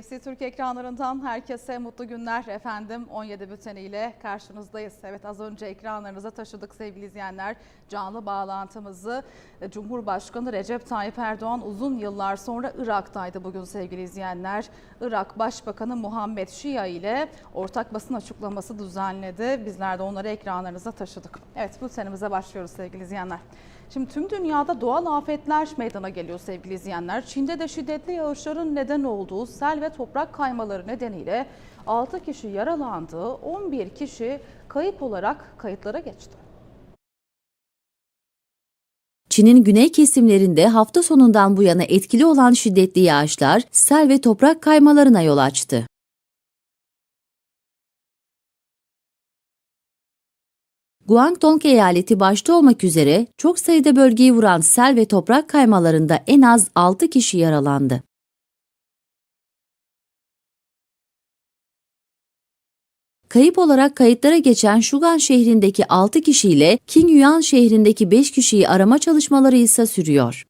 TFC Türk ekranlarından herkese mutlu günler efendim. 17 bülteniyle karşınızdayız. Evet az önce ekranlarınıza taşıdık sevgili izleyenler. Canlı bağlantımızı e, Cumhurbaşkanı Recep Tayyip Erdoğan uzun yıllar sonra Irak'taydı bugün sevgili izleyenler. Irak Başbakanı Muhammed Şia ile ortak basın açıklaması düzenledi. Bizler de onları ekranlarınıza taşıdık. Evet bültenimize başlıyoruz sevgili izleyenler. Şimdi tüm dünyada doğal afetler meydana geliyor sevgili izleyenler. Çin'de de şiddetli yağışların neden olduğu sel ve toprak kaymaları nedeniyle 6 kişi yaralandı, 11 kişi kayıp olarak kayıtlara geçti. Çin'in güney kesimlerinde hafta sonundan bu yana etkili olan şiddetli yağışlar sel ve toprak kaymalarına yol açtı. Guangdong eyaleti başta olmak üzere çok sayıda bölgeyi vuran sel ve toprak kaymalarında en az 6 kişi yaralandı. Kayıp olarak kayıtlara geçen Şugan şehrindeki 6 kişiyle Qingyuan şehrindeki 5 kişiyi arama çalışmaları ise sürüyor.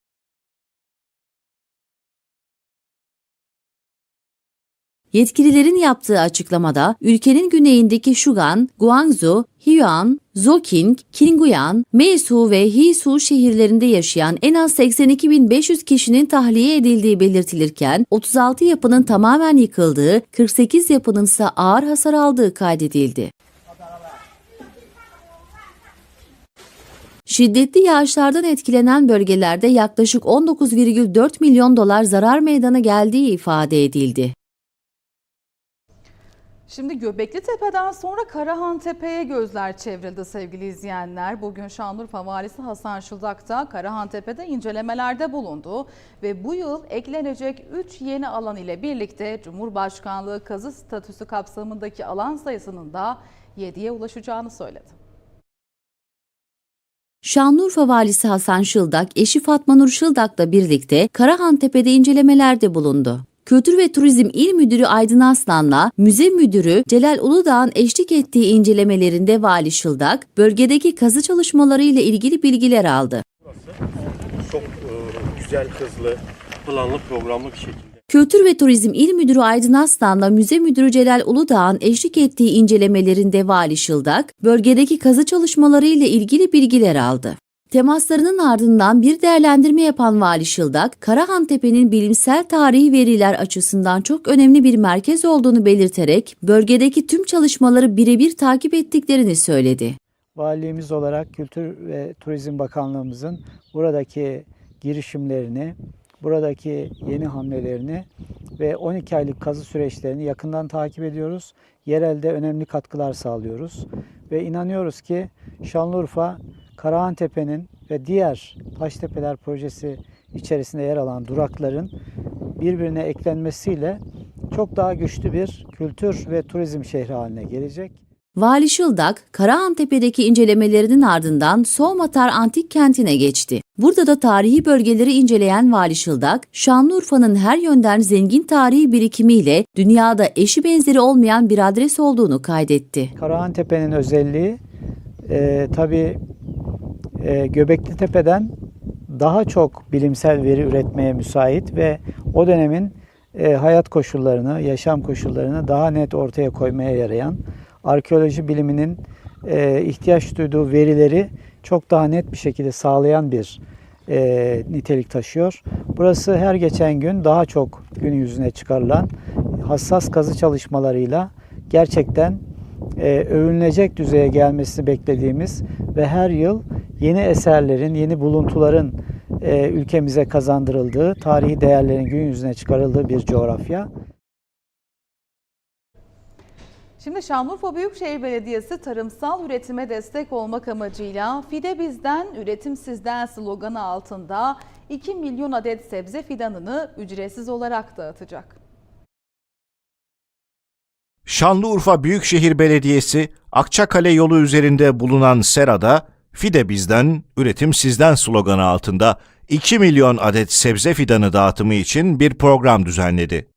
Yetkililerin yaptığı açıklamada ülkenin güneyindeki Şugan, Guangzhou, Huan, Zhoking, Qingyuan, Meisu ve Hisu şehirlerinde yaşayan en az 82.500 kişinin tahliye edildiği belirtilirken 36 yapının tamamen yıkıldığı, 48 yapının ise ağır hasar aldığı kaydedildi. Şiddetli yağışlardan etkilenen bölgelerde yaklaşık 19,4 milyon dolar zarar meydana geldiği ifade edildi. Şimdi Göbekli Tepe'den sonra Karahan Tepe'ye gözler çevrildi sevgili izleyenler. Bugün Şanlıurfa Valisi Hasan Şıldak da Karahan Tepe'de incelemelerde bulundu ve bu yıl eklenecek 3 yeni alan ile birlikte Cumhurbaşkanlığı kazı statüsü kapsamındaki alan sayısının da 7'ye ulaşacağını söyledi. Şanlıurfa Valisi Hasan Şıldak, eşi Fatma Nur Şıldak'la birlikte Karahantepe'de incelemelerde bulundu. Kültür ve Turizm İl Müdürü Aydın Aslan'la Müze Müdürü Celal Uludağ'ın eşlik ettiği incelemelerinde Vali Şıldak, bölgedeki kazı çalışmaları ile ilgili bilgiler aldı. çok e, güzel, hızlı, planlı, programlı bir şekilde. Kültür ve Turizm İl Müdürü Aydın Aslan'la Müze Müdürü Celal Uludağ'ın eşlik ettiği incelemelerinde Vali Şıldak, bölgedeki kazı çalışmaları ile ilgili bilgiler aldı. Temaslarının ardından bir değerlendirme yapan Vali Şıldak, Karahantepe'nin bilimsel tarihi veriler açısından çok önemli bir merkez olduğunu belirterek bölgedeki tüm çalışmaları birebir takip ettiklerini söyledi. Valiliğimiz olarak Kültür ve Turizm Bakanlığımızın buradaki girişimlerini, buradaki yeni hamlelerini ve 12 aylık kazı süreçlerini yakından takip ediyoruz. Yerelde önemli katkılar sağlıyoruz ve inanıyoruz ki Şanlıurfa, Karahantepe'nin ve diğer Taştepeler projesi içerisinde yer alan durakların birbirine eklenmesiyle çok daha güçlü bir kültür ve turizm şehri haline gelecek. Vali Şıldak, Karahantepe'deki incelemelerinin ardından Soğumatar Antik Kenti'ne geçti. Burada da tarihi bölgeleri inceleyen Vali Şıldak, Şanlıurfa'nın her yönden zengin tarihi birikimiyle dünyada eşi benzeri olmayan bir adres olduğunu kaydetti. Karahantepe'nin özelliği e, tabii e, Göbekli Tepe'den daha çok bilimsel veri üretmeye müsait ve o dönemin e, hayat koşullarını, yaşam koşullarını daha net ortaya koymaya yarayan arkeoloji biliminin e, ihtiyaç duyduğu verileri çok daha net bir şekilde sağlayan bir e, nitelik taşıyor. Burası her geçen gün daha çok gün yüzüne çıkarılan hassas kazı çalışmalarıyla gerçekten e, övünülecek düzeye gelmesini beklediğimiz ve her yıl yeni eserlerin, yeni buluntuların e, ülkemize kazandırıldığı, tarihi değerlerin gün yüzüne çıkarıldığı bir coğrafya. Şimdi Şanlıurfa Büyükşehir Belediyesi tarımsal üretime destek olmak amacıyla Fide Bizden, Üretim Sizden sloganı altında 2 milyon adet sebze fidanını ücretsiz olarak dağıtacak. Şanlıurfa Büyükşehir Belediyesi Akçakale yolu üzerinde bulunan Sera'da Fide bizden, üretim sizden sloganı altında 2 milyon adet sebze fidanı dağıtımı için bir program düzenledi.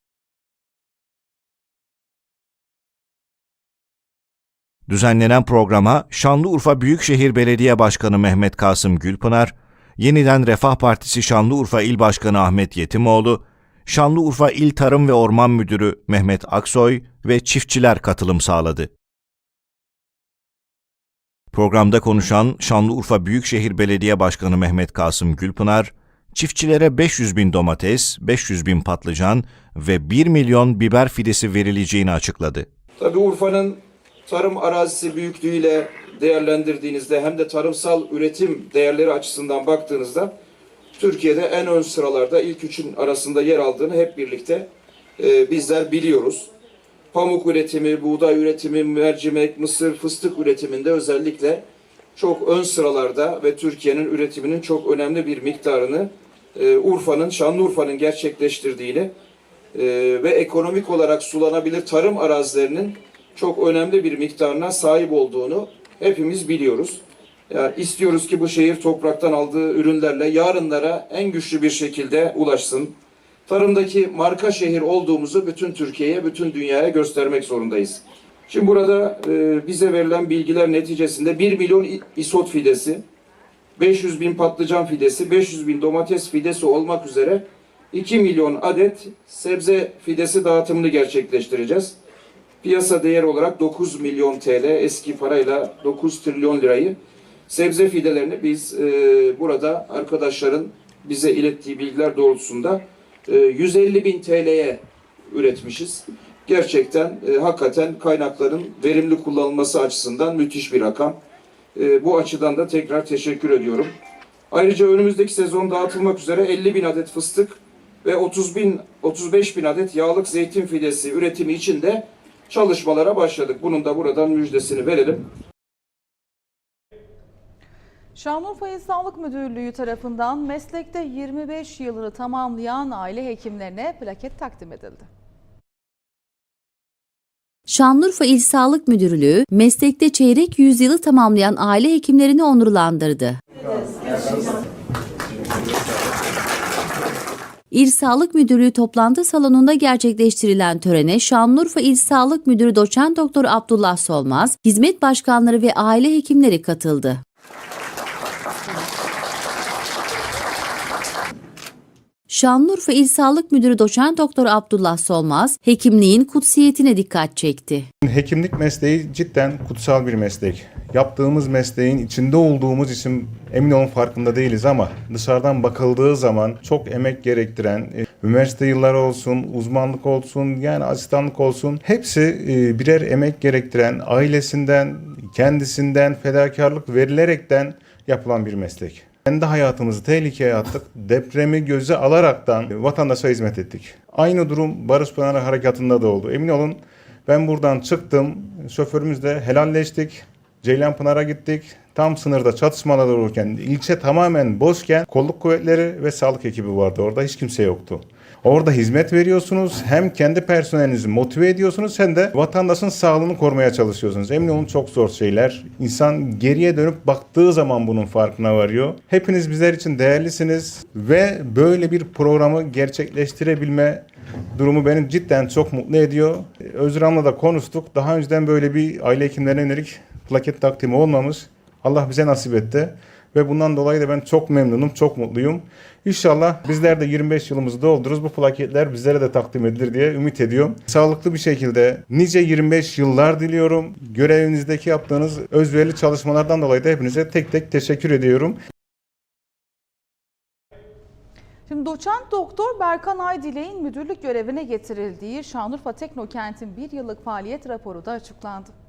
Düzenlenen programa Şanlıurfa Büyükşehir Belediye Başkanı Mehmet Kasım Gülpınar, Yeniden Refah Partisi Şanlıurfa İl Başkanı Ahmet Yetimoğlu, Şanlıurfa İl Tarım ve Orman Müdürü Mehmet Aksoy ve çiftçiler katılım sağladı. Programda konuşan Şanlıurfa Büyükşehir Belediye Başkanı Mehmet Kasım Gülpınar, çiftçilere 500 bin domates, 500 bin patlıcan ve 1 milyon biber fidesi verileceğini açıkladı. Tabii Urfa'nın tarım arazisi büyüklüğüyle değerlendirdiğinizde hem de tarımsal üretim değerleri açısından baktığınızda Türkiye'de en ön sıralarda ilk üçün arasında yer aldığını hep birlikte e, bizler biliyoruz. Pamuk üretimi, buğday üretimi, mercimek, mısır, fıstık üretiminde özellikle çok ön sıralarda ve Türkiye'nin üretiminin çok önemli bir miktarını e, Urfa'nın, Şanlıurfa'nın gerçekleştirdiğini e, ve ekonomik olarak sulanabilir tarım arazilerinin çok önemli bir miktarına sahip olduğunu hepimiz biliyoruz. Yani istiyoruz ki bu şehir topraktan aldığı ürünlerle yarınlara en güçlü bir şekilde ulaşsın. Tarımdaki marka şehir olduğumuzu bütün Türkiye'ye, bütün dünyaya göstermek zorundayız. Şimdi burada e, bize verilen bilgiler neticesinde 1 milyon isot fidesi, 500 bin patlıcan fidesi, 500 bin domates fidesi olmak üzere 2 milyon adet sebze fidesi dağıtımını gerçekleştireceğiz. Piyasa değeri olarak 9 milyon TL eski parayla 9 trilyon lirayı sebze fidelerini biz e, burada arkadaşların bize ilettiği bilgiler doğrultusunda e, 150 bin TL'ye üretmişiz. Gerçekten e, hakikaten kaynakların verimli kullanılması açısından müthiş bir rakam. E, bu açıdan da tekrar teşekkür ediyorum. Ayrıca önümüzdeki sezon dağıtılmak üzere 50 bin adet fıstık ve 30 bin 35 bin adet yağlık zeytin fidesi üretimi için de çalışmalara başladık. Bunun da buradan müjdesini verelim. Şanlıurfa İl Sağlık Müdürlüğü tarafından meslekte 25 yılını tamamlayan aile hekimlerine plaket takdim edildi. Şanlıurfa İl Sağlık Müdürlüğü meslekte çeyrek yüzyılı tamamlayan aile hekimlerini onurlandırdı. İl Sağlık Müdürlüğü toplantı salonunda gerçekleştirilen törene Şanlıurfa İl Sağlık Müdürü Doçent Doktor Abdullah Solmaz, hizmet başkanları ve aile hekimleri katıldı. Şanlıurfa İl Sağlık Müdürü Doçent Doktor Abdullah Solmaz, hekimliğin kutsiyetine dikkat çekti. Hekimlik mesleği cidden kutsal bir meslek. Yaptığımız mesleğin içinde olduğumuz için emin olun farkında değiliz ama dışarıdan bakıldığı zaman çok emek gerektiren, e, üniversite yılları olsun, uzmanlık olsun, yani asistanlık olsun hepsi e, birer emek gerektiren, ailesinden, kendisinden fedakarlık verilerekten yapılan bir meslek. Kendi hayatımızı tehlikeye attık. Depremi göze alaraktan vatandaşa hizmet ettik. Aynı durum Barış Pınarı Harekatı'nda da oldu. Emin olun ben buradan çıktım. Şoförümüzle helalleştik. Ceylanpınar'a gittik. Tam sınırda çatışmalar olurken ilçe tamamen boşken kolluk kuvvetleri ve sağlık ekibi vardı. Orada hiç kimse yoktu. Orada hizmet veriyorsunuz. Hem kendi personelinizi motive ediyorsunuz hem de vatandaşın sağlığını korumaya çalışıyorsunuz. Emin olun çok zor şeyler. İnsan geriye dönüp baktığı zaman bunun farkına varıyor. Hepiniz bizler için değerlisiniz ve böyle bir programı gerçekleştirebilme durumu beni cidden çok mutlu ediyor. Özram'la da konuştuk. Daha önceden böyle bir aile hekimlerine yönelik plaket takdimi olmamış. Allah bize nasip etti. Ve bundan dolayı da ben çok memnunum, çok mutluyum. İnşallah bizler de 25 yılımızı doldururuz. Bu plaketler bizlere de takdim edilir diye ümit ediyorum. Sağlıklı bir şekilde nice 25 yıllar diliyorum. Görevinizdeki yaptığınız özverili çalışmalardan dolayı da hepinize tek tek teşekkür ediyorum. Şimdi doçent doktor Berkan Aydilek'in müdürlük görevine getirildiği Şanlıurfa Teknokent'in bir yıllık faaliyet raporu da açıklandı.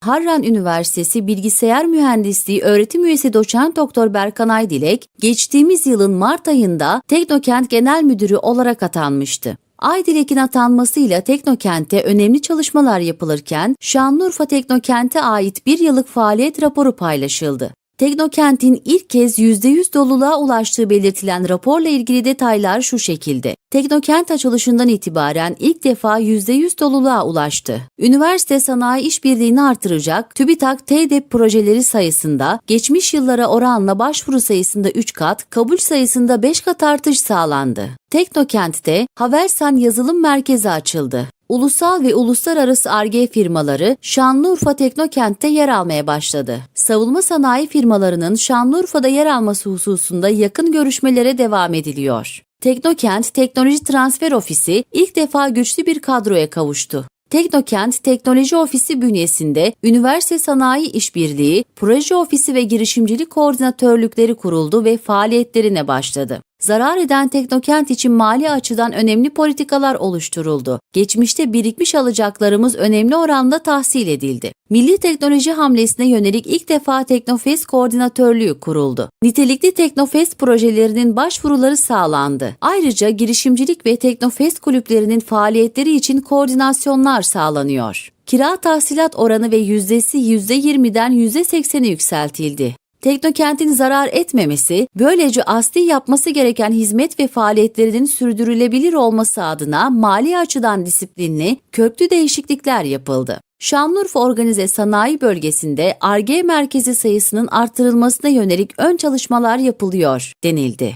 Harran Üniversitesi Bilgisayar Mühendisliği öğretim üyesi doçent doktor Berkan Aydilek, geçtiğimiz yılın Mart ayında Teknokent Genel Müdürü olarak atanmıştı. Aydilek'in atanmasıyla Teknokent'te önemli çalışmalar yapılırken Şanlıurfa Teknokent'e ait bir yıllık faaliyet raporu paylaşıldı. Teknokent'in ilk kez %100 doluluğa ulaştığı belirtilen raporla ilgili detaylar şu şekilde. Teknokent açılışından itibaren ilk defa %100 doluluğa ulaştı. Üniversite sanayi işbirliğini artıracak TÜBİTAK TEDEP projeleri sayısında geçmiş yıllara oranla başvuru sayısında 3 kat, kabul sayısında 5 kat artış sağlandı. Teknokent'te Havelsan Yazılım Merkezi açıldı. Ulusal ve uluslararası ARGE firmaları Şanlıurfa Teknokent'te yer almaya başladı. Savunma sanayi firmalarının Şanlıurfa'da yer alması hususunda yakın görüşmelere devam ediliyor. Teknokent Teknoloji Transfer Ofisi ilk defa güçlü bir kadroya kavuştu. Teknokent Teknoloji Ofisi bünyesinde Üniversite Sanayi İşbirliği, Proje Ofisi ve Girişimcilik Koordinatörlükleri kuruldu ve faaliyetlerine başladı. Zarar eden Teknokent için mali açıdan önemli politikalar oluşturuldu. Geçmişte birikmiş alacaklarımız önemli oranda tahsil edildi. Milli teknoloji hamlesine yönelik ilk defa Teknofest Koordinatörlüğü kuruldu. Nitelikli Teknofest projelerinin başvuruları sağlandı. Ayrıca girişimcilik ve Teknofest kulüplerinin faaliyetleri için koordinasyonlar sağlanıyor. Kira tahsilat oranı ve yüzdesi %20'den %80'e yükseltildi. Teknokentin zarar etmemesi, böylece asli yapması gereken hizmet ve faaliyetlerinin sürdürülebilir olması adına mali açıdan disiplinli, köklü değişiklikler yapıldı. Şanlıurfa Organize Sanayi Bölgesi'nde ARGE merkezi sayısının artırılmasına yönelik ön çalışmalar yapılıyor, denildi.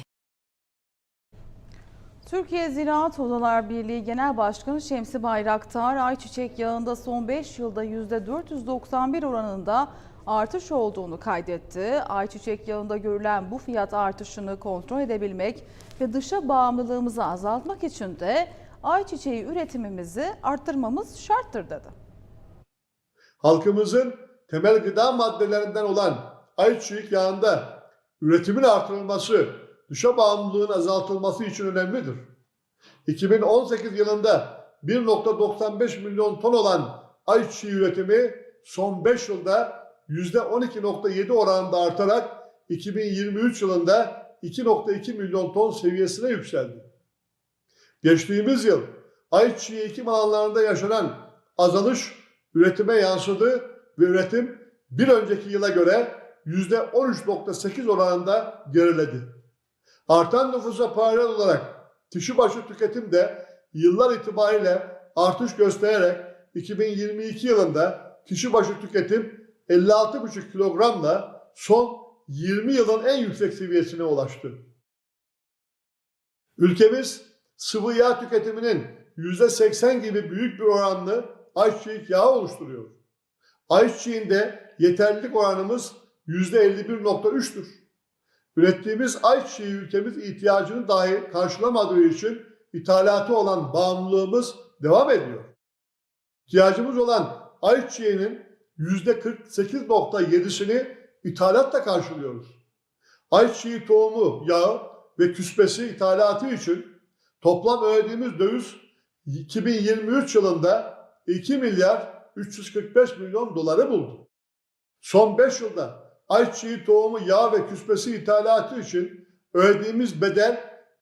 Türkiye Ziraat Odalar Birliği Genel Başkanı Şemsi Bayraktar, ayçiçek yağında son 5 yılda %491 oranında artış olduğunu kaydetti. Ayçiçek yağında görülen bu fiyat artışını kontrol edebilmek ve dışa bağımlılığımızı azaltmak için de ayçiçeği üretimimizi arttırmamız şarttır dedi. halkımızın temel gıda maddelerinden olan ayçiçek yağında üretimin artırılması, dışa bağımlılığın azaltılması için önemlidir. 2018 yılında 1.95 milyon ton olan ayçiçeği üretimi son 5 yılda %12.7 oranında artarak 2023 yılında 2.2 milyon ton seviyesine yükseldi. Geçtiğimiz yıl ayçiçeği ekim alanlarında yaşanan azalış üretime yansıdı ve üretim bir önceki yıla göre %13.8 oranında geriledi. Artan nüfusa paralel olarak kişi başı tüketim de yıllar itibariyle artış göstererek 2022 yılında kişi başı tüketim 56,5 kilogramla son 20 yılın en yüksek seviyesine ulaştı. Ülkemiz sıvı yağ tüketiminin %80 gibi büyük bir oranlı ayçiçek yağı oluşturuyor. Ayçiçeğinde yeterlilik oranımız %51.3'tür. Ürettiğimiz ayçiçeği ülkemiz ihtiyacını dahi karşılamadığı için ithalatı olan bağımlılığımız devam ediyor. İhtiyacımız olan ayçiçeğinin %48.7'sini ithalatla karşılıyoruz. Ayçiçeği tohumu, yağı ve küspesi ithalatı için toplam ödediğimiz döviz 2023 yılında 2 milyar 345 milyon doları buldu. Son 5 yılda ayçiçeği tohumu, yağ ve küspesi ithalatı için ödediğimiz bedel